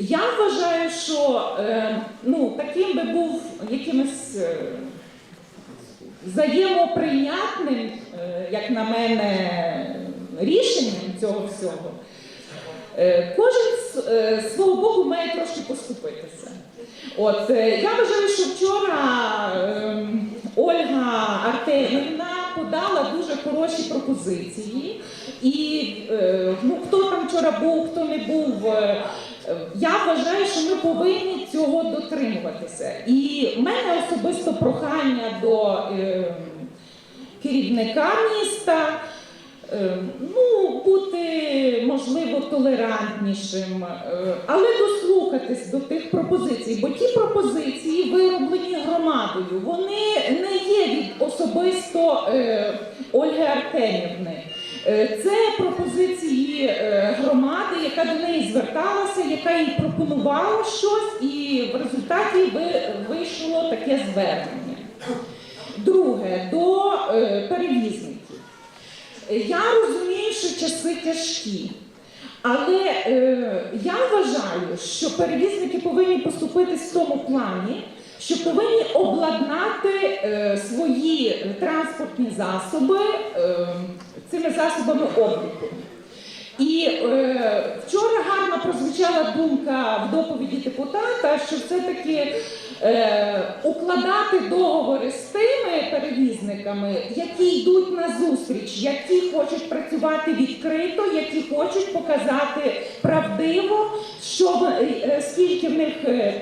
Я вважаю, що е, ну, таким би був якимось е, взаємоприйнятним, е, як на мене, рішенням цього всього. Е, Кожен з е, свого боку має трошки поступитися. От е, я вважаю, що вчора ем, Ольга Артемівна подала дуже хороші пропозиції. І е, ну, хто там вчора був, хто не був. е, е, Я вважаю, що ми повинні цього дотримуватися. І в мене особисто прохання до е, керівника міста. Е, Ну, бути можливо толерантнішим, е, але дослухатись до тих пропозицій, бо ті пропозиції, вироблені громадою, вони не є від особисто е, Ольги Артемівни. Е, Це пропозиції е, громади, яка до неї зверталася, яка їй пропонувала щось, і в результаті вийшло таке звернення. Друге, до е, перевізників. Я розумію, що часи тяжкі, але я вважаю, що перевізники повинні поступитись в тому плані, що повинні обладнати свої транспортні засоби цими засобами обліку. І е, вчора гарно прозвучала думка в доповіді депутата, що все-таки е, укладати договори з тими перевізниками, які йдуть на зустріч, які хочуть працювати відкрито, які хочуть показати правдиво, що е, скільки в них е,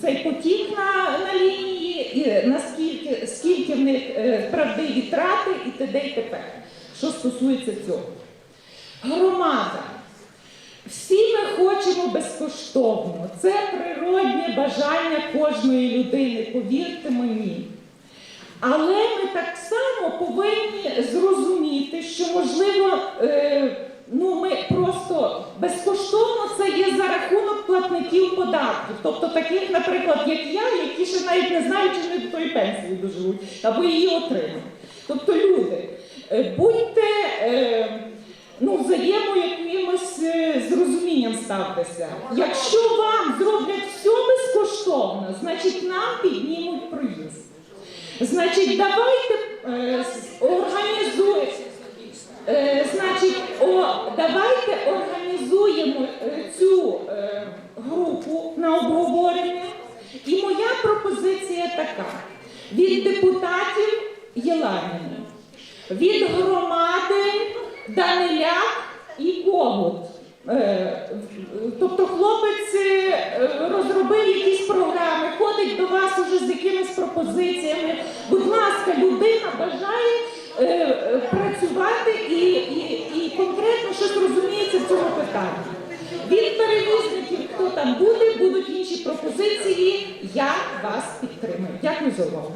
цей потік на, на лінії, і наскільки скільки в них е, правдиві трати і т.д. і т.п. Що стосується цього. Громада. Всі ми хочемо безкоштовно. Це природнє бажання кожної людини, повірте мені. Але ми так само повинні зрозуміти, що можливо, е, ну ми просто безкоштовно це є за рахунок платників податків. Тобто таких, наприклад, як я, які ще навіть не знають, чи вони до тої пенсії доживуть, або її отримають. Тобто, люди, будьте. Е, ну, взаємо якимось е, з розумінням ставтеся. Якщо вам зроблять все безкоштовно, значить нам піднімуть проїзд. Значить, давайте е, організуємо. Е, значить, о, давайте організуємо е, цю е, групу на обговорення. І моя пропозиція така: від депутатів Єланіна, від громади Даниляк і Когут. Е, Тобто хлопець е, розробив якісь програми, ходить до вас уже з якимись пропозиціями. Будь ласка, людина бажає е, працювати і, і, і конкретно щось розуміється в цьому питанні. Від перевізників, хто там буде, будуть інші пропозиції. Я вас підтримую. Дякую за увагу.